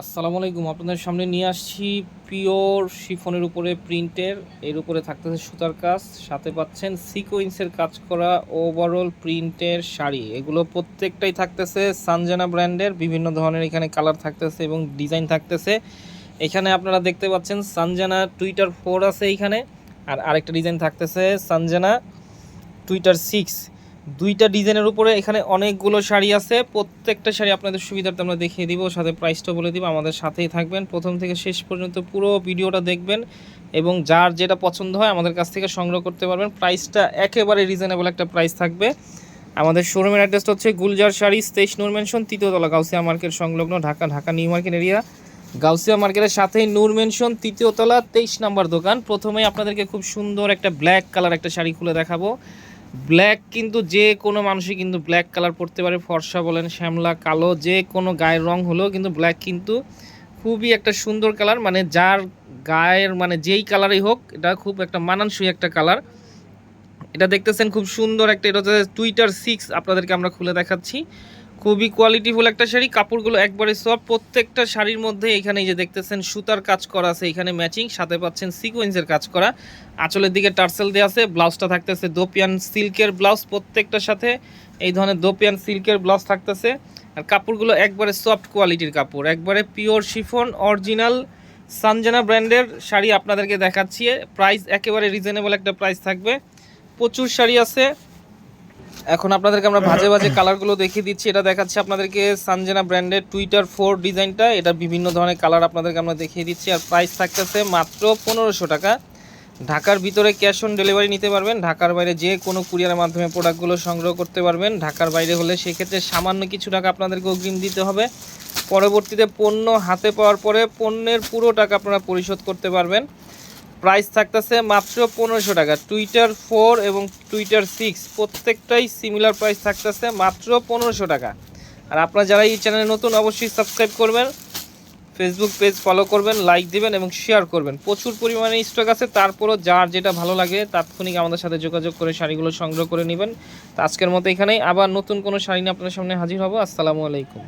আসসালামু আলাইকুম, আপনাদের সামনে নিয়ে আসছি পিওর শিফনের উপরে প্রিন্টের, এর উপরে থাকতেছে সুতার কাজ, সাথে পাচ্ছেন সিকোয়েন্সের কাজ করা ওভারঅল প্রিন্টের শাড়ি। এগুলো প্রত্যেকটাই থাকতেছে সানজানা ব্র্যান্ডের, বিভিন্ন ধরনের এখানে কালার থাকতেছে এবং ডিজাইন থাকতেছে। এখানে আপনারা দেখতে পাচ্ছেন সানজানা টুইটার ফোর আছে এইখানে আর আরেকটা ডিজাইন থাকতেছে সানজানা টুইটার সিক্স। দুইটা ডিজাইনের উপরে এখানে অনেকগুলো শাড়ি আছে। প্রত্যেকটা শাড়ি আপনাদের সুবিধার্থে আমরা দেখিয়ে দিব, সাথে প্রাইসটা বলে দিব। আমাদের সাথেই থাকবেন। প্রথম থেকে শেষ পর্যন্ত পুরো ভিডিওটা দেখবেন এবং যার যেটা পছন্দ হয় আমাদের কাছ থেকে সংগ্রহ করতে পারবেন। প্রাইসটা একেবারে রিজনেবল একটা প্রাইস থাকবে। আমাদের শোরুমের অ্যাড্রেসটা হচ্ছে গুলজার শাড়ি, তেইশ নূর মেনশন তৃতীয়তলা গাউসিয়া মার্কেট, সংলগ্ন Dhaka Dhaka, new market area Gausia মার্কেটের সাথেই নূর মেনশন তৃতীয়তলা, তেইশ নাম্বার দোকান। প্রথমেই আপনাদেরকে খুব সুন্দর একটা ব্ল্যাক কালার একটা শাড়ি খুলে দেখাবো। ব্ল্যাক কিন্তু যে কোনো মানুষই কিন্তু ব্ল্যাক কালার পরতে পারে। ফর্সা বলেন, শ্যামলা, কালো, যে কোনো গায়ের রং হলেও কিন্তু ব্ল্যাক কিন্তু খুবই একটা সুন্দর কালার মানে যার গায়ের মানে যেই কালারই হোক, এটা খুব একটা মানানসই একটা কালার এটা দেখতেছেন খুব সুন্দর একটা, এটা হচ্ছে টুইটার সিক্স আপনাদেরকে আমরা খুলে দেখাচ্ছি। খুবই কোয়ালিটিফুল একটা শাড়ি। কাপড়গুলো একবারে সব প্রত্যেকটা শাড়ির মধ্যে এখানে যে দেখতেছেন, সুতার কাজ করা আছে, এখানে ম্যাচিং সাথে পাচ্ছেন সিকোয়েন্সের কাজ করা। আঁচলের দিকে টার্সেল দেওয়া আছে ব্লাউজটা থাকতেছে দোপিয়ান সিল্কের ব্লাউজ প্রত্যেকটার সাথে এই ধরনের দোপিয়ান সিল্কের ব্লাউজ থাকতেছে। আর কাপড়গুলো একবারে সফট কোয়ালিটির কাপড়। একবারে পিওর শিফন অরিজিনাল সানজানা ব্র্যান্ডের শাড়ি আপনাদেরকে দেখাচ্ছি। প্রাইস একেবারে রিজনেবল একটা প্রাইস থাকবে। প্রচুর শাড়ি আছে। এখন আপনাদেরকে আমরা ভাজে ভাজে কালারগুলো দেখিয়ে দিচ্ছি। এটা দেখাচ্ছি আপনাদেরকে সানজেনা ব্র্যান্ডের টুইটার ফোর ডিজাইনটা এটা বিভিন্ন ধরনের কালার আপনাদেরকে আমরা দেখিয়ে দিচ্ছি। আর প্রাইস থাকতেছে মাত্র পনেরোশো টাকা। ঢাকার ভিতরে ক্যাশ অন ডেলিভারি নিতে পারবেন। ঢাকার বাইরে যে কোনো কুরিয়ারের মাধ্যমে প্রোডাক্টগুলো সংগ্রহ করতে পারবেন। ঢাকার বাইরে হলে সেক্ষেত্রে সামান্য কিছু টাকা আপনাদেরকে অগ্রিম দিতে হবে। পরবর্তীতে পণ্য হাতে পাওয়ার পরে পণ্যের পুরো টাকা আপনারা পরিশোধ করতে পারবেন। প্রাইস থাকতেছে মাত্র পনেরোশো টাকা। টুইটার ফোর এবং টুইটার সিক্স প্রত্যেকটাই সিমিলার প্রাইস থাকতেছে মাত্র পনেরোশো টাকা। আর আপনারা যারা এই চ্যানেলে নতুন, অবশ্যই সাবস্ক্রাইব করবেন ফেসবুক পেজ ফলো করবেন লাইক দিবেন এবং শেয়ার করবেন। প্রচুর পরিমাণে স্টক আছে, তারপরও যার যেটা ভালো লাগে তাৎক্ষণিক আমাদের সাথে যোগাযোগ করে শাড়িগুলো সংগ্রহ করে নেবেন। তো আজকের মতো এখানেই, আবার নতুন কোনো শাড়ি নিয়ে আপনাদের সামনে হাজির হব। আসসালামু আলাইকুম।